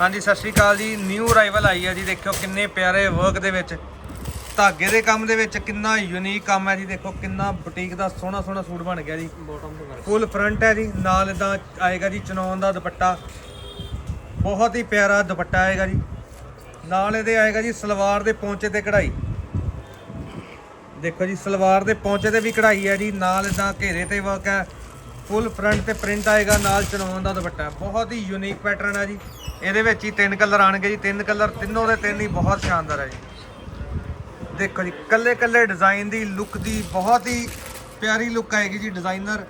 ਹਾਂਜੀ ਸਤਿ ਸ਼੍ਰੀ ਅਕਾਲ ਜੀ। ਨਿਊ ਅਰਾਈਵਲ ਆਈ ਹੈ ਜੀ ਦੇਖਿਓ ਕਿੰਨੇ ਪਿਆਰੇ ਵਰਕ ਦੇ ਵਿੱਚ। ਧਾਗੇ ਦੇ ਕੰਮ ਦੇ ਵਿੱਚ ਕਿੰਨਾ ਯੂਨੀਕ ਕੰਮ ਹੈ ਜੀ ਦੇਖੋ ਕਿੰਨਾ ਬੁਟੀਕ ਦਾ ਸੋਹਣਾ ਸੋਹਣਾ ਸੂਟ ਬਣ ਗਿਆ ਜੀ। ਬੋਟਮ ਤੋਂ ਫੁੱਲ ਫਰੰਟ ਹੈ ਜੀ ਨਾਲ ਇਦਾਂ ਆਏਗਾ ਜੀ ਚਨੌਨ ਦਾ ਦੁਪੱਟਾ। ਬਹੁਤ ਹੀ ਪਿਆਰਾ ਦੁਪੱਟਾ ਆਏਗਾ ਜੀ। ਨਾਲ ਇਹਦੇ ਆਏਗਾ ਜੀ ਸਲਵਾਰ ਦੇ ਪੌਂਚੇ ਤੇ ਕਢਾਈ। ਦੇਖੋ ਜੀ ਸਲਵਾਰ ਦੇ ਪੌਂਚੇ ਤੇ ਵੀ ਕਢਾਈ ਹੈ ਜੀ ਨਾਲ ਇਦਾਂ ਘੇਰੇ ਤੇ ਵਰਕ ਹੈ। ਫੁੱਲ ਫਰੰਟ ਤੇ ਪ੍ਰਿੰਟ ਆਏਗਾ ਨਾਲ ਚਨੌਨ ਦਾ ਦੁਪੱਟਾ। ਬਹੁਤ ਹੀ ਯੂਨੀਕ ਪੈਟਰਨ ਹੈ ਜੀ। ਇਹਦੇ ਵਿੱਚ ਹੀ ਤਿੰਨ ਕਲਰ ਆਣਗੇ ਜੀ। ਤਿੰਨ ਕਲਰ ਤਿੰਨੋਂ ਦੇ ਤਿੰਨ ਹੀ ਬਹੁਤ ਸ਼ਾਨਦਾਰ ਹੈ ਜੀ। ਦੇਖੋ ਜੀ ਕੱਲੇ ਕੱਲੇ ਡਿਜ਼ਾਈਨ ਦੀ ਲੁੱਕ ਦੀ ਬਹੁਤ ਹੀ ਪਿਆਰੀ ਲੁੱਕ ਆਏਗੀ ਜੀ ਡਿਜ਼ਾਈਨਰ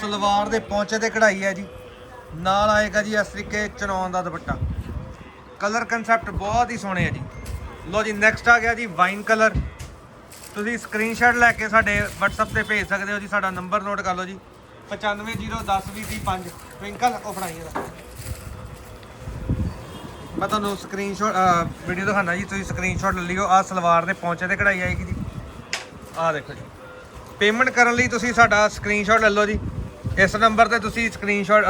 ਸਲਵਾਰ ਦੇ ਪੌਂਚੇ ਤੇ ਕਢਾਈ ਹੈ ਜੀ। ਨਾਲ ਆਏਗਾ ਜੀ ਇਸ ਤਰੀਕੇ ਚਨੌਨ ਦਾ ਦੁਪੱਟਾ। ਕਲਰ ਕਨਸੈਪਟ ਬਹੁਤ ਹੀ ਸੋਹਣੇ ਹੈ ਜੀ। ਲੋ ਜੀ ਨੈਕਸਟ ਆ ਗਿਆ ਜੀ ਵਾਈਨ ਕਲਰ ਤੁਸੀਂ ਸਕਰੀਨਸ਼ਾਟ ਲੈ ਕੇ ਸਾਡੇ WhatsApp ਤੇ ਭੇਜ ਸਕਦੇ ਹੋ ਜੀ, ਸਾਡਾ ਨੰਬਰ ਨੋਟ ਕਰ ਲਓ ਜੀ। 95010205 ਟਵਿੰਕਲ ਉਹ ਫੜਾਈ ਇਹਦਾ। ਮੈਂ ਤੁਹਾਨੂੰ ਸਕਰੀਨਸ਼ਾਟ ਵੀਡੀਓ ਦਿਖਾਣਾ ਜੀ, ਤੁਸੀਂ ਸਕਰੀਨਸ਼ਾਟ ਲੈ ਲਿਓ। ਆ ਸਲਵਾਰ ਦੇ ਪਹੁੰਚੇ ਤੇ ਕਢਾਈ ਆਏਗੀ ਜੀ। ਆ ਦੇਖੋ ਜੀ। ਪੇਮੈਂਟ ਕਰਨ ਲਈ ਤੁਸੀਂ ਸਾਡਾ ਸਕਰੀਨਸ਼ਾਟ ਲੈ ਲਓ ਜੀ। ਇਸ ਨੰਬਰ ਤੇ ਤੁਸੀਂ ਸਕਰੀਨਸ਼ਾਟ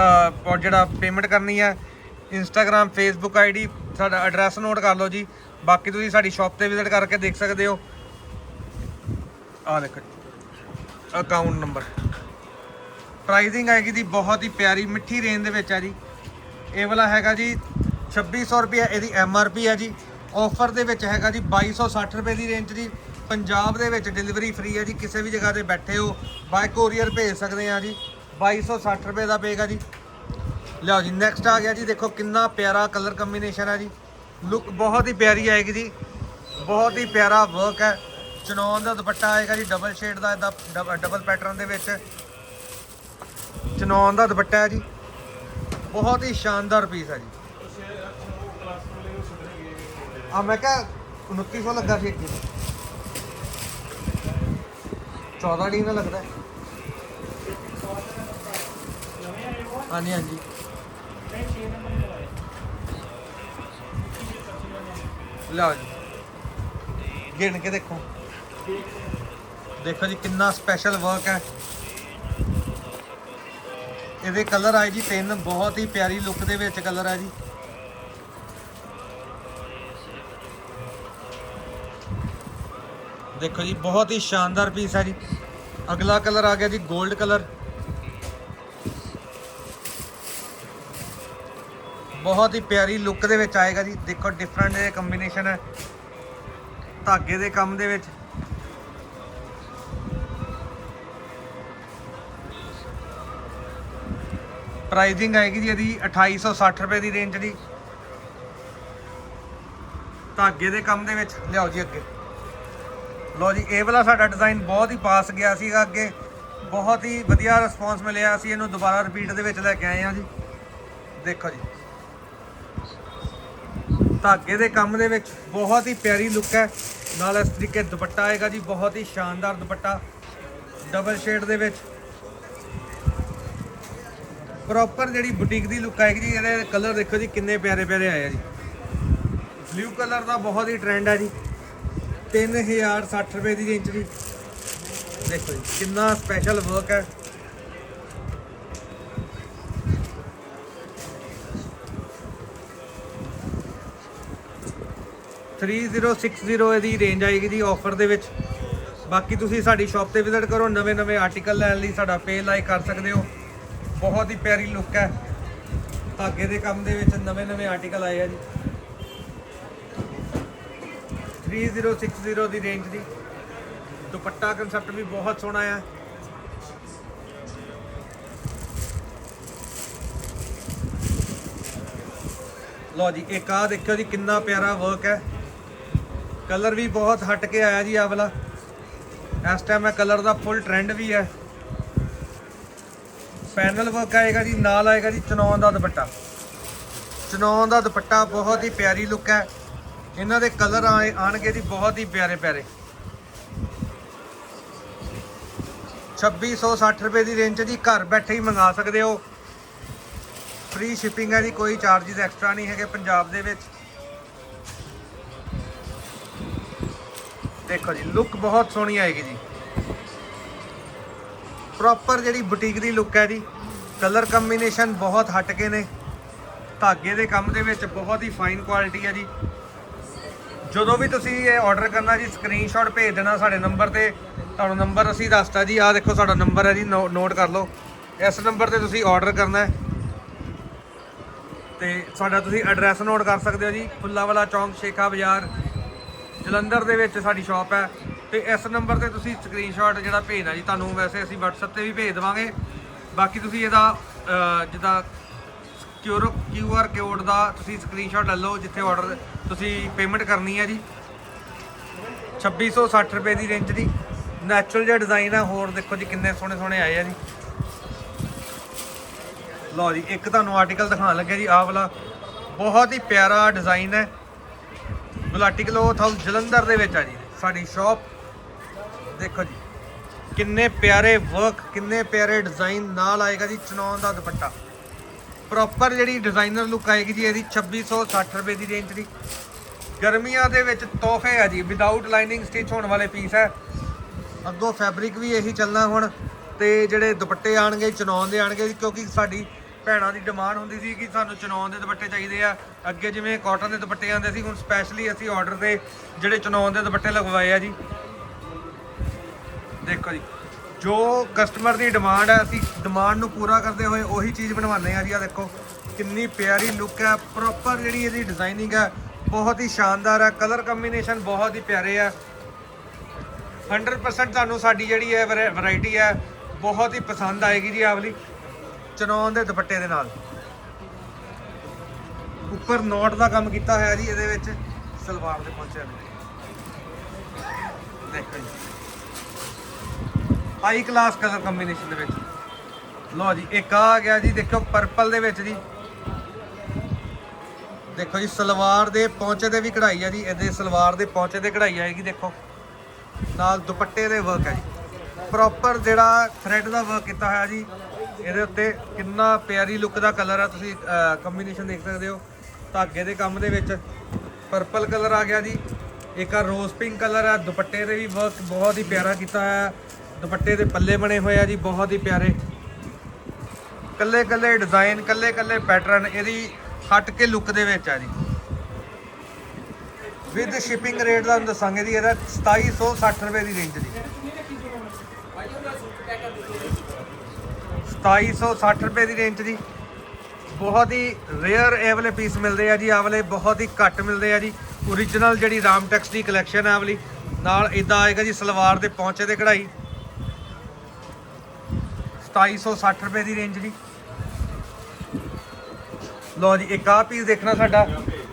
ਜਿਹੜਾ ਪੇਮੈਂਟ ਕਰਨੀ ਹੈ ਇੰਸਟਾਗ੍ਰam ਫੇਸਬੁੱਕ ਆਈਡੀ ਸਾਡਾ ਐਡਰੈਸ ਨੋਟ ਕਰ ਲਓ ਜੀ। ਬਾਕੀ ਤੁਸੀਂ ਸਾਡੀ ਸ਼ਾਪ ਤੇ ਵਿਜ਼ਿਟ ਕਰਕੇ ਦੇਖ ਸਕਦੇ ਹੋ। ਆ ਦੇਖੋ ਜੀ। ਅਕਾਊਂਟ ਨੰਬਰ ਪ੍ਰਾਈਸਿੰਗ ਆਏਗੀ ਜੀ, ਬਹੁਤ ਹੀ ਪਿਆਰੀ, ਮਿੱਠੀ ਰੇਂਜ ਦੇ ਵਿੱਚ ਹੈ ਜੀ। ਇਹ ਵਾਲਾ ਹੈਗਾ ਜੀ 2600 ਰੁਪਏ, ਇਹਦੀ ਐਮ ਆਰ ਪੀ ਹੈ ਜੀ। ਆਫਰ ਦੇ ਵਿੱਚ ਹੈਗਾ ਜੀ 2260 ਰੁਪਏ ਦੀ ਰੇਂਜ ਦੀ ਪੰਜਾਬ ਦੇ ਵਿੱਚ ਡਿਲੀਵਰੀ ਫ੍ਰੀ ਹੈ ਜੀ, ਕਿਸੇ ਵੀ ਜਗ੍ਹਾ ਤੇ ਬੈਠੇ ਹੋ ਬਾਈ ਕੋਰੀਅਰ ਭੇਜ ਸਕਦੇ ਆ ਜੀ। 2260 ਰੁਪਏ ਦਾ ਪਏਗਾ ਜੀ। ਲਓ ਜੀ ਨੈਕਸਟ ਆ ਗਿਆ ਜੀ, ਦੇਖੋ ਕਿੰਨਾ ਪਿਆਰਾ ਕਲਰ ਕੰਬੀਨੇਸ਼ਨ ਹੈ ਜੀ। ਲੁੱਕ ਬਹੁਤ ਹੀ ਪਿਆਰੀ ਆਏਗੀ ਜੀ। ਬਹੁਤ ਹੀ ਪਿਆਰਾ ਵਰਕ ਹੈ। ਚਨੌਨ ਦਾ ਦੁਪੱਟਾ ਆਏਗਾ ਜੀ ਡਬਲ ਸ਼ੇਡ ਦਾ, ਇਹਦਾ ਡਬਲ ਪੈਟਰਨ ਦੇ ਵਿੱਚ। ਚਨੌਨ ਦਾ ਦੁਪੱਟਾ ਹੈ ਜੀ। ਬਹੁਤ ਹੀ ਸ਼ਾਨਦਾਰ ਪੀਸ ਹੈ ਜੀ। ਆ ਮੈਂ ਕਿਹਾ 2900 ਲੱਗਾ ਸੀ ਅੱਗੇ। 14 ਡੀ ਨਾਲ ਲੱਗਦਾ। ਹਾਂਜੀ ਹਾਂਜੀ। ਲਓ ਜੀ। ਗਿਣ ਕੇ ਦੇਖੋ। ਦੇਖੋ ਜੀ ਕਿੰਨਾ ਸਪੈਸ਼ਲ ਵਰਕ ਹੈ। ਇਹਦੇ ਕਲਰ ਆਏ ਜੀ, ਤਿੰਨ ਬਹੁਤ ਹੀ ਪਿਆਰੀ ਲੁੱਕ ਦੇ ਵਿੱਚ ਕਲਰ ਹੈ ਜੀ। ਦੇਖੋ ਜੀ, ਬਹੁਤ ਹੀ ਸ਼ਾਨਦਾਰ ਪੀਸ ਹੈ ਜੀ। ਅਗਲਾ ਕਲਰ ਆ ਗਿਆ ਜੀ 골ਡ ਕਲਰ ਬਹੁਤ ਹੀ ਪਿਆਰੀ ਲੁੱਕ ਦੇ ਵਿੱਚ ਆਏਗਾ ਜੀ। ਦੇਖੋ ਡਿਫਰੈਂਟ ਇਹ ਕੰਬੀਨੇਸ਼ਨ ਹੈ। ਧਾਗੇ ਦੇ ਕੰਮ ਦੇ ਵਿੱਚ। ਪ੍ਰਾਈਸਿੰਗ ਆਏਗੀ ਜੀ ਇਹਦੀ 2860 ਰੁਪਏ ਦੀ ਰੇਂਜ ਦੀ। ਧਾਗੇ ਦੇ ਕੰਮ ਦੇ ਵਿੱਚ। ਲਿਆਓ ਜੀ ਅੱਗੇ। ਲਓ ਜੀ, ਇਹ ਵਾਲਾ ਸਾਡਾ ਡਿਜ਼ਾਈਨ ਬਹੁਤ ਹੀ ਪਾਸ ਗਿਆ ਸੀਗਾ ਅੱਗੇ। ਬਹੁਤ ਹੀ ਵਧੀਆ ਰਿਸਪੌਂਸ ਮਿਲਿਆ ਅਸੀਂ ਇਹਨੂੰ ਦੁਬਾਰਾ ਰਿਪੀਟ ਦੇ ਵਿੱਚ ਲੈ ਕੇ ਆਏ ਹਾਂ ਜੀ। ਦੇਖੋ ਜੀ। ਧਾਗੇ ਦੇ ਕੰਮ ਦੇ ਵਿੱਚ ਬਹੁਤ ਹੀ ਪਿਆਰੀ ਲੁੱਕ ਹੈ। ਨਾਲ ਇਸ ਤਰੀਕੇ ਦੁਪੱਟਾ ਆਏਗਾ ਜੀ, ਬਹੁਤ ਹੀ ਸ਼ਾਨਦਾਰ ਦੁਪੱਟਾ। ਡਬਲ ਸ਼ੇਡ ਦੇ ਵਿੱਚ। ਪ੍ਰੋਪਰ ਜਿਹੜੀ ਬੁਟੀਕ ਦੀ ਲੁੱਕ ਆਏਗੀ ਜੀ, ਇਹਦੇ ਕਲਰ ਦੇਖੋ ਜੀ, ਕਿੰਨੇ ਪਿਆਰੇ ਪਿਆਰੇ ਆਏ ਆ ਜੀ। ਬਲੂ ਕਲਰ ਦਾ ਬਹੁਤ ਹੀ ਟ੍ਰੈਂਡ ਹੈ ਜੀ। 3060 ਰੁਪਏ ਦੀ ਰੇਂਜ ਦੀ। ਦੇਖੋ ਜੀ, ਕਿੰਨਾ ਸਪੈਸ਼ਲ ਵਰਕ ਹੈ ਥ੍ਰੀ 3060 ਇਹਦੀ ਰੇਂਜ ਆਏਗੀ ਜੀ ਆਫਰ ਦੇ ਵਿੱਚ। ਬਾਕੀ ਤੁਸੀਂ ਸਾਡੀ ਸ਼ਾਪ ਤੇ ਵਿਜ਼ਿਟ ਕਰੋ ਨਵੇਂ ਨਵੇਂ ਆਰਟੀਕਲ ਲੈਣ ਲਈ ਸਾਡਾ ਪੇਜ ਲਾਈਕ ਕਰ ਸਕਦੇ ਹੋ। ਬਹੁਤ ਹੀ ਪਿਆਰੀ ਲੁੱਕ ਹੈ। ਧਾਗੇ ਦੇ ਕੰਮ ਦੇ ਵਿੱਚ ਨਵੇਂ ਨਵੇਂ ਆਰਟੀਕਲ ਆਏ ਆ ਜੀ। 3060 ਦੀ ਰੇਂਜ ਦੀ। ਦੁਪੱਟਾ ਕਨਸੈਪਟ ਵੀ ਬਹੁਤ ਸੋਹਣਾ ਆ। ਲਓ ਜੀ, ਇੱਕ ਆ ਦੇਖਿਓ ਜੀ, ਕਿੰਨਾ ਪਿਆਰਾ ਵਰਕ ਹੈ। ਕਲਰ ਵੀ ਬਹੁਤ ਹਟ ਕੇ ਆਇਆ ਜੀ ਆ ਵਾਲਾ। ਇਸ ਟਾਈਮ ਇਹ ਕਲਰ ਦਾ ਫੁੱਲ ਟ੍ਰੈਂਡ ਵੀ ਹੈ। ਪੈਨਲ ਵਰਕ ਆਏਗਾ ਜੀ, ਨਾਲ ਆਏਗਾ ਜੀ ਚਨੌਨ ਦਾ ਦੁਪੱਟਾ। ਚਨੌਨ ਦਾ ਦੁਪੱਟਾ ਬਹੁਤ ਹੀ ਪਿਆਰੀ ਲੁੱਕ ਹੈ। ਇਹਨਾਂ ਦੇ ਕਲਰ ਆਏ ਆਣਗੇ ਜੀ ਬਹੁਤ ਹੀ ਪਿਆਰੇ ਪਿਆਰੇ। 2660 ਰੁਪਏ ਦੀ ਰੇਂਜ 'ਚ ਜੀ ਘਰ ਬੈਠੇ ਹੀ ਮੰਗਾ ਸਕਦੇ ਹੋ। ਫ੍ਰੀ ਸ਼ਿਪਿੰਗ ਹੈ ਜੀ, ਕੋਈ ਚਾਰजेस ਐਕਸਟਰਾ ਨਹੀਂ ਹੈਗੇ ਪੰਜਾਬ ਦੇ ਵਿੱਚ। ਦੇਖੋ ਜੀ ਲੁੱਕ ਬਹੁਤ ਸੋਹਣੀ ਆਏਗੀ ਜੀ। ਪ੍ਰੋਪਰ ਜਿਹੜੀ ਬੁਟੀਕ ਦੀ ਲੁੱਕ ਹੈ ਜੀ ਕਲਰ ਕੰਬੀਨੇਸ਼ਨ ਬਹੁਤ ਹਟ ਕੇ ਨੇ। ਧਾਗੇ ਦੇ ਕੰਮ ਦੇ ਵਿੱਚ ਬਹੁਤ ਹੀ ਫਾਈਨ ਕੁਆਲਿਟੀ ਹੈ ਜੀ। ਜਦੋਂ ਵੀ ਤੁਸੀਂ ਇਹ ਆਰਡਰ ਕਰਨਾ ਜੀ ਸਕਰੀਨਸ਼ਾਟ ਭੇਜ ਦੇਣਾ ਸਾਡੇ ਨੰਬਰ ਤੇ। ਤੁਹਾਨੂੰ ਨੰਬਰ ਅਸੀਂ ਦੱਸਤਾ ਜੀ, ਆਹ ਦੇਖੋ ਸਾਡਾ ਨੰਬਰ ਹੈ ਜੀ ਨੋਟ ਕਰ ਲਓ। ਇਸ ਨੰਬਰ ਤੇ ਤੁਸੀਂ ਆਰਡਰ ਕਰਨਾ ਹੈ। ਤੇ ਸਾਡਾ ਤੁਸੀਂ ਐਡਰੈਸ ਨੋਟ ਕਰ ਸਕਦੇ ਹੋ ਜੀ, ਫੁੱਲਾਵਾਲਾ ਚੌਂਕ, ਸ਼ੇਖਾ ਬਾਜ਼ਾਰ। ਜਲੰਧਰ ਦੇ ਵਿੱਚ ਸਾਡੀ ਸ਼ਾਪ ਹੈ। ਤੇ ਇਸ ਨੰਬਰ ਤੇ ਤੁਸੀਂ ਸਕਰੀਨਸ਼ਾਟ ਜਿਹੜਾ ਭੇਜਣਾ ਜੀ ਤੁਹਾਨੂੰ ਵੈਸੇ ਅਸੀਂ WhatsApp ਤੇ ਵੀ ਭੇਜ ਦੇਵਾਂਗੇ। ਬਾਕੀ ਤੁਸੀਂ ਇਹਦਾ ਅਹ, ਜਿੱਦਾਂ ਕਿਊਰ ਕਿਊਆਰ ਕੋਡ ਦਾ ਤੁਸੀਂ ਸਕਰੀਨਸ਼ਾਟ ਲੈ ਲਓ ਜਿੱਥੇ ਆਰਡਰ ਤੁਸੀਂ ਪੇਮੈਂਟ ਕਰਨੀ ਹੈ ਜੀ। 2660 ਰੁਪਏ ਦੀ ਰੇਂਜ ਦੀ। ਨੈਚੁਰਲ ਜਿਹਾ ਡਿਜ਼ਾਈਨ ਆ ਹੋਰ ਦੇਖੋ ਜੀ ਕਿੰਨੇ ਸੋਹਣੇ ਸੋਹਣੇ ਆਏ ਆ ਜੀ। ਲਓ ਜੀ ਇੱਕ ਤੁਹਾਨੂੰ ਆਰਟੀਕਲ ਦਿਖਾਉਣ ਲੱਗਿਆ ਜੀ ਆਹ ਵਾਲਾ ਬਹੁਤ ਹੀ ਪਿਆਰਾ ਡਿਜ਼ਾਈਨ ਹੈ। ਗੁਲਾਟੀ ਕਲੋਥ ਹਾਊਸ ਜਲੰਧਰ ਦੇ ਵਿੱਚ ਆ ਜੀ ਸਾਡੀ ਸ਼ਾਪ ਦੇਖੋ ਜੀ। ਕਿੰਨੇ ਪਿਆਰੇ ਵਰਕ ਕਿੰਨੇ ਪਿਆਰੇ ਡਿਜ਼ਾਈਨ ਨਾਲ ਆਏਗਾ ਜੀ ਚਨੌਨ ਦਾ ਦੁਪੱਟਾ। ਪ੍ਰੋਪਰ ਜਿਹੜੀ ਡਿਜ਼ਾਈਨਰ ਲੁੱਕ ਆਏਗੀ ਜੀ ਇਹਦੀ 2660 ਰੁਪਏ ਦੀ ਰੇਂਜ ਦੀ। ਗਰਮੀਆਂ ਦੇ ਵਿੱਚ ਤੋਹਫੇ ਆ ਜੀ ਵਿਦਆਊਟ ਲਾਈਨਿੰਗ ਸਟਿਚ ਹੋਣ ਵਾਲੇ ਪੀਸ ਹੈ। ਅੱਗੋਂ ਫੈਬਰਿਕ ਵੀ ਇਹੀ ਚੱਲਣਾ ਹੁਣ, ਤੇ ਜਿਹੜੇ ਦੁਪੱਟੇ ਆਣਗੇ ਚਨੌਨ ਦੇ ਆਣਗੇ, ਕਿਉਂਕਿ ਸਾਡੀ ਭੈਣਾਂ ਦੀ ਡਿਮਾਂਡ ਹੁੰਦੀ ਸੀ ਕਿ ਸਾਨੂੰ ਚਨੌਨ ਦੇ ਦੁਪੱਟੇ ਚਾਹੀਦੇ ਆ। ਅੱਗੇ ਜਿਵੇਂ ਕਾਟਨ ਦੇ ਦੁਪੱਟੇ ਆਉਂਦੇ ਸੀ, ਹੁਣ ਸਪੈਸ਼ਲੀ ਅਸੀਂ ਆਰਡਰ ਤੇ ਜਿਹੜੇ ਚਨੌਨ ਦੇ ਦੁਪੱਟੇ ਲਗਵਾਏ ਆ ਜੀ। ਦੇਖੋ ਜੀ, ਜੋ ਕਸਟਮਰ ਦੀ ਡਿਮਾਂਡ ਹੈ, ਅਸੀਂ ਡਿਮਾਂਡ ਨੂੰ ਪੂਰਾ ਕਰਦੇ ਹੋਏ ਉਹੀ ਚੀਜ਼ ਬਣਵਾਉਂਦੇ ਆ ਜੀ ਆ ਦੇਖੋ, ਕਿੰਨੀ ਪਿਆਰੀ ਲੁੱਕ ਹੈ ਪ੍ਰੋਪਰ ਜਿਹੜੀ ਇਹਦੀ ਡਿਜ਼ਾਈਨਿੰਗ ਹੈ, ਬਹੁਤ ਹੀ ਸ਼ਾਨਦਾਰ ਹੈ ਕਲਰ ਕੰਬੀਨੇਸ਼ਨ ਬਹੁਤ ਹੀ ਪਿਆਰੇ ਹੈ। 100% ਤੁਹਾਨੂੰ ਸਾਡੀ ਜਿਹੜੀ ਹੈ ਵੈਰਾਈਟੀ ਹੈ, ਬਹੁਤ ਹੀ ਪਸੰਦ ਆਏਗੀ ਜੀ ਆਵਲੀ ਵਾਲੀ ਚਨੌਨ ਦੇ ਦੁਪੱਟੇ ਦੇ ਨਾਲ। ਉੱਪਰ ਨੋਟ ਦਾ ਕੰਮ ਕੀਤਾ ਹੋਇਆ ਜੀ, ਇਹਦੇ ਵਿੱਚ ਸਲਵਾਰ ਦੇ ਪਹੁੰਚਿਆ ਦੇਖੋ ਜੀ। ਹਾਈ ਕਲਾਸ ਕਲਰ ਕੰਬੀਨੇਸ਼ਨ ਦੇ ਵਿੱਚ। ਲਓ ਜੀ, ਇੱਕ ਆ ਆ ਗਿਆ ਜੀ ਦੇਖੋ ਪਰਪਲ ਦੇ ਵਿੱਚ ਜੀ। ਦੇਖੋ ਜੀ, ਸਲਵਾਰ ਦੇ ਪੌਂਚੇ ਤੇ ਵੀ ਕਢਾਈ ਆ ਜੀ, ਇਹਦੇ ਸਲਵਾਰ ਦੇ ਪੌਂਚੇ ਤੇ ਕਢਾਈ ਆਏਗੀ, ਦੇਖੋ। ਨਾਲ ਦੁਪੱਟੇ ਦੇ ਵਰਕ ਹੈ ਜੀ। ਪ੍ਰੋਪਰ ਜਿਹੜਾ ਥ੍ਰੈਡ ਦਾ ਵਰਕ ਕੀਤਾ ਹੋਇਆ ਜੀ, ਇਹਦੇ ਉੱਤੇ ਕਿੰਨਾ ਪਿਆਰੀ ਲੁੱਕ ਦਾ ਕਲਰ ਆ, ਤੁਸੀਂ ਕੰਬੀਨੇਸ਼ਨ ਦੇਖ ਸਕਦੇ ਹੋ। ਧਾਗੇ ਦੇ ਕੰਮ ਦੇ ਵਿੱਚ ਪਰਪਲ ਕਲਰ ਆ ਗਿਆ ਜੀ। ਇੱਕ ਆ ਰੋਜ਼ ਪਿੰਕ ਕਲਰ ਆ, ਦੁਪੱਟੇ ਦੇ ਵੀ ਵਰਕ ਬਹੁਤ ਹੀ ਪਿਆਰਾ ਕੀਤਾ ਹੋਇਆ। ਦੁਪੱਟੇ ਦੇ ਪੱਲੇ ਬਣੇ ਹੋਏ ਆ ਜੀ, ਬਹੁਤ ਹੀ ਪਿਆਰੇ। ਕੱਲੇ ਕੱਲੇ ਡਿਜ਼ਾਈਨ ਕੱਲੇ ਕੱਲੇ ਪੈਟਰਨ ਇਹਦੀ ਹਟ ਕੇ ਲੁੱਕ ਦੇ ਵਿੱਚ ਆ ਜੀ। ਵਿਦ ਸ਼ਿਪਿੰਗ ਰੇਟ ਦਾ ਤੁਹਾਨੂੰ ਦੱਸਾਂਗੇ ਜੀ, ਇਹਦਾ 2760 ਰੁਪਏ ਦੀ ਰੇਂਜ ਦੀ 2760 ਰੁਪਏ ਦੀ ਰੇਂਜ ਦੀ ਬਹੁਤ ਹੀ ਰੇਅਰ ਇਹ ਵਾਲੇ ਪੀਸ ਮਿਲਦੇ ਆ ਜੀ, ਆਹ ਵਾਲੇ ਬਹੁਤ ਹੀ ਘੱਟ ਮਿਲਦੇ ਆ ਜੀ। Origignal ਜਿਹੜੀ ਰਾਮਟੈਕਸ ਦੀ ਕਲੈਕਸ਼ਨ ਹੈ ਵਾਲੀ, ਨਾਲ ਇਦਾਂ ਆਏਗਾ ਜੀ, ਸਲਵਾਰ ਦੇ ਪੌਂਚੇ ਦੇ ਕਢਾਈ। 2760 ਰੁਪਏ ਦੀ ਰੇਂਜ ਜੀ ਲਓ ਜੀ, ਇੱਕ ਆਹ ਪੀਸ ਦੇਖਣਾ ਸਾਡਾ।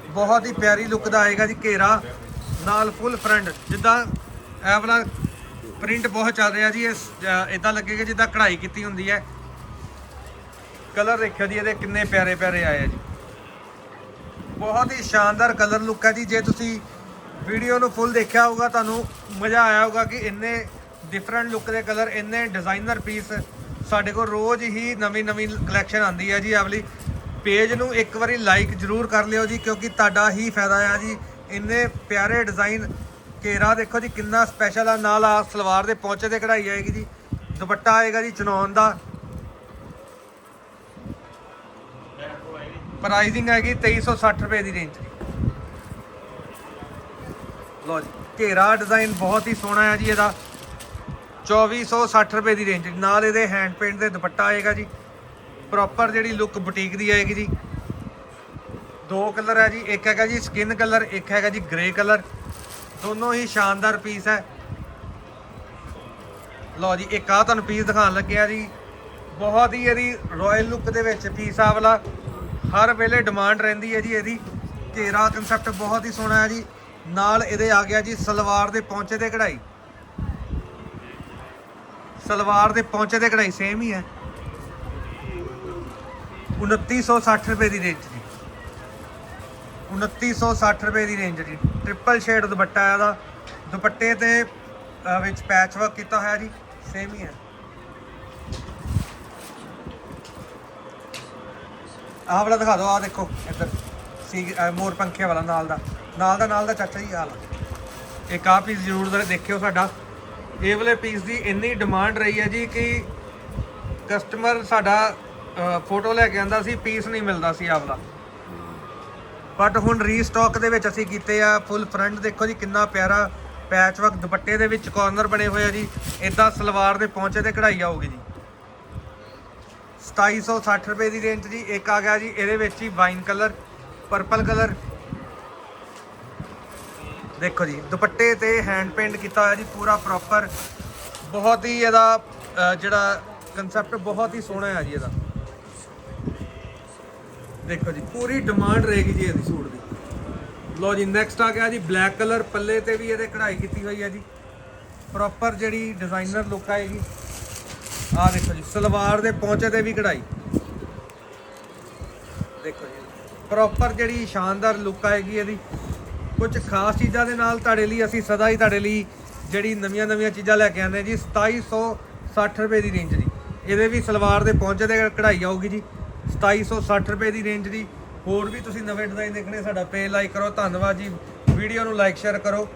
ਬਹੁਤ ਹੀ ਪਿਆਰੀ ਲੁੱਕ ਦਾ ਆਏਗਾ ਜੀ ਘੇਰਾ। ਨਾਲ ਫੁੱਲ ਫਰੰਟ ਜਿੱਦਾਂ ਇਹ ਵਾਲਾ ਪ੍ਰਿੰਟ ਬਹੁਤ ਚੱਲ ਰਿਹਾ ਜੀ, ਇਹ ਇਦਾਂ ਲੱਗੇਗਾ ਜਿੱਦਾਂ ਕਢਾਈ ਕੀਤੀ ਹੁੰਦੀ ਹੈ। ਕਲਰ ਦੇਖਿਓ ਜੀ, ਇਹਦੇ ਕਿੰਨੇ ਪਿਆਰੇ ਪਿਆਰੇ ਆਏ ਆ ਜੀ। ਬਹੁਤ ਹੀ ਸ਼ਾਨਦਾਰ ਕਲਰ ਲੁੱਕ ਹੈ ਜੀ। ਜੇ ਤੁਸੀਂ ਵੀਡੀਓ ਨੂੰ ਫੁੱਲ ਦੇਖਿਆ ਹੋਊਗਾ, ਤੁਹਾਨੂੰ ਮਜ਼ਾ ਆਇਆ ਹੋਊਗਾ ਕਿ ਇੰਨੇ ਡਿਫਰੈਂਟ ਲੁੱਕ ਦੇ ਕਲਰ, ਇੰਨੇ ਡਿਜ਼ਾਈਨਰ ਪੀਸ ਸਾਡੇ ਕੋਲ ਰੋਜ਼ ਹੀ ਨਵੀਂ ਨਵੀਂ ਕਲੈਕਸ਼ਨ ਆਉਂਦੀ ਹੈ ਜੀ ਆਵਲੀ ਪੇਜ ਨੂੰ ਇੱਕ ਵਾਰੀ ਲਾਈਕ ਜਰੂਰ ਕਰ ਲਿਓ ਜੀ, ਕਿਉਂਕਿ ਤੁਹਾਡਾ ਹੀ ਫਾਇਦਾ ਆ ਜੀ। ਇੰਨੇ ਪਿਆਰੇ ਡਿਜ਼ਾਈਨ ਘੇਰਾ ਦੇਖੋ ਜੀ, ਕਿੰਨਾ ਸਪੈਸ਼ਲ ਆ। ਨਾਲ ਆ ਸਲਵਾਰ ਦੇ ਪੌਂਚੇ ਤੇ ਕਢਾਈ ਆਏਗੀ ਜੀ। ਦੁਪੱਟਾ ਆਏਗਾ ਜੀ ਚਨੌਨ ਦਾ। ਪ੍ਰਾਈਸਿੰਗ ਹੈਗੀ 2360 ਰੁਪਏ ਦੀ ਰੇਂਜ ਲੋ ਜੀ, ਘੇਰਾ ਡਿਜ਼ਾਈਨ ਬਹੁਤ ਹੀ ਸੋਹਣਾ ਹੈ ਜੀ ਇਹਦਾ। 2460 ਰੁਪਏ ਦੀ ਰੇਂਜ ਨਾਲ ਇਹਦੇ ਹੈਂਡ ਪੇਂਟ ਦੇ ਦੁਪੱਟਾ ਆਏਗਾ ਜੀ। ਪ੍ਰੋਪਰ ਜਿਹੜੀ ਲੁੱਕ ਬੁਟੀਕ ਦੀ ਆਏਗੀ ਜੀ। ਦੋ ਕਲਰ ਹੈ ਜੀ, ਇੱਕ ਹੈਗਾ ਜੀ ਸਕਿਨ ਕਲਰ ਇੱਕ ਹੈਗਾ ਜੀ ਗ੍ਰੇ ਕਲਰ ਦੋਨੋਂ ਹੀ ਸ਼ਾਨਦਾਰ ਪੀਸ ਹੈ। ਲਓ ਜੀ, ਇੱਕ ਆ ਤੁਹਾਨੂੰ ਪੀਸ ਦਿਖਾਉਣ ਲੱਗਿਆ ਜੀ। ਬਹੁਤ ਹੀ ਇਹਦੀ ਰਾਇਲ ਲੁੱਕ ਦੇ ਵਿੱਚ ਪੀਸ ਆ ਵਾਲਾ। ਹਰ ਵੇਲੇ ਡਿਮਾਂਡ ਰਹਿੰਦੀ ਹੈ ਜੀ ਇਹਦੀ। ਘੇਰਾ ਕਨਸੈਪਟ ਬਹੁਤ ਹੀ ਸੋਹਣਾ ਹੈ ਜੀ। ਨਾਲ ਇਹਦੇ ਆ ਗਿਆ ਜੀ ਸਲਵਾਰ ਦੇ ਪੌਂਚੇ ਤੇ ਕਢਾਈ। ਸਲਵਾਰ ਦੇ ਪੌਂਚੇ ਤੇ ਕਢਾਈ ਸੇਮ ਹੀ ਹੈ। 2960 ਰੁਪਏ ਦੀ ਰੇਂਜ ਦੀ 2960 ਰੁਪਏ ਦੀ ਰੇਂਜ ਦੀ ਟ੍ਰਿਪਲ ਸ਼ੇਡ ਦੁਪੱਟਾ ਹੈ ਇਹਦਾ। ਦੁਪੱਟੇ ਤੇ ਵਿੱਚ ਪੈਚ ਵਰਕ ਕੀਤਾ ਹੋਇਆ ਜੀ। ਸੇਮ ਹੀ ਹੈ। ਆਹ ਵਾਲਾ ਦਿਖਾ ਦਿਓ, ਆਹ ਦੇਖੋ ਇੱਧਰ। ਸੀ ਮੋਰ ਪੰਖੇ ਵਾਲਾ ਨਾਲ ਦਾ। ਨਾਲ ਦਾ ਨਾਲ ਦਾ ਚਾਚਾ ਜੀ, ਆਹ ਲਓ ਇੱਕ ਆਹ ਪੀਸ ਜ਼ਰੂਰ ਦੇਖਿਓ ਸਾਡਾ। ਇਹ ਵਾਲੇ ਪੀਸ ਦੀ ਇੰਨੀ ਡਿਮਾਂਡ ਰਹੀ ਹੈ ਜੀ ਕਿ ਕਸਟਮਰ ਸਾਡਾ ਫੋਟੋ ਲੈ ਕੇ ਆਂਦਾ ਸੀ ਪੀਸ ਨਹੀਂ ਮਿਲਦਾ ਸੀ ਆਹ ਬਟ ਹੁਣ ਰੀਸਟਾਕ ਦੇ ਵਿੱਚ ਅਸੀਂ ਕੀਤੇ ਆ ਫੁੱਲ ਫਰੰਟ ਦੇਖੋ ਜੀ ਕਿੰਨਾ ਪਿਆਰਾ ਪੈਚ ਵਰਕ ਦੁਪੱਟੇ ਦੇ ਵਿੱਚ ਕਾਰਨਰ ਬਣੇ ਹੋਏ ਆ ਜੀ। ਇਦਾਂ ਸਲਵਾਰ ਦੇ ਪਹੁੰਚੇ ਤੇ ਕਢਾਈ ਆਊਗੀ ਜੀ। 2760 ਰੁਪਏ ਦੀ ਰੇਂਜ ਜੀ। ਇੱਕ ਆ ਗਿਆ ਜੀ, ਇਹਦੇ ਵਿੱਚ ਹੀ ਵਾਈਨ ਕਲਰ ਪਰਪਲ ਕਲਰ ਦੇਖੋ ਜੀ, ਦੁਪੱਟੇ ਤੇ ਹੈਂਡ ਪੇਂਟ ਕੀਤਾ ਹੋਇਆ ਜੀ, ਪੂਰਾ ਪ੍ਰੋਪਰ ਬਹੁਤ ਹੀ ਇਹਦਾ ਜਿਹੜਾ ਕਨਸੈਪਟ ਬਹੁਤ ਹੀ ਸੋਹਣਾ ਹੈ ਜੀ ਇਹਦਾ। ਦੇਖੋ ਜੀ, ਪੂਰੀ ਡਿਮਾਂਡ ਰਹੇਗੀ ਜੀ ਇਹਦੀ ਸੂਟ ਦੀ। ਲੋ ਜੀ ਨੈਕਸਟ ਆ ਗਿਆ ਜੀ ਬਲੈਕ ਕਲਰ ਪੱਲੇ ਤੇ ਵੀ ਇਹਦੇ ਕਢਾਈ ਕੀਤੀ ਹੋਈ ਹੈ ਜੀ। ਪ੍ਰੋਪਰ ਜਿਹੜੀ ਡਿਜ਼ਾਈਨਰ ਲੁੱਕ ਆਏਗੀ ਆ ਦੇਖੋ ਜੀ, ਸਲਵਾਰ ਦੇ ਪੌਂਚੇ ਤੇ ਵੀ ਕਢਾਈ। ਦੇਖੋ ਜੀ ਪ੍ਰੋਪਰ ਜਿਹੜੀ ਸ਼ਾਨਦਾਰ ਲੁੱਕ ਆਏਗੀ ਇਹਦੀ। ਕੁਝ ਖਾਸ ਚੀਜ਼ਾਂ ਦੇ ਨਾਲ ਤੁਹਾਡੇ ਲਈ, ਅਸੀਂ ਸਦਾ ਹੀ ਤੁਹਾਡੇ ਲਈ ਜਿਹੜੀ ਨਵੀਆਂ ਨਵੀਆਂ ਚੀਜ਼ਾਂ ਲੈ ਕੇ ਆਉਂਦੇ ਹਾਂ ਜੀ 2760 ਰੁਪਏ ਦੀ ਰੇਂਜ ਦੀ ਇਹਦੇ ਵੀ ਸਲਵਾਰ ਦੇ ਪਹੁੰਚੇ ਦੇ ਕਢਾਈ ਆਊਗੀ ਜੀ 2760 ਰੁਪਏ ਦੀ ਰੇਂਜ ਦੀ ਹੋਰ ਵੀ ਤੁਸੀਂ ਨਵੇਂ ਡਿਜ਼ਾਈਨ ਦੇਖਣੇ, ਸਾਡਾ ਪੇਜ ਲਾਈਕ ਕਰੋ। ਧੰਨਵਾਦ ਜੀ। ਵੀਡੀਓ ਨੂੰ ਲਾਈਕ ਸ਼ੇਅਰ ਕਰੋ।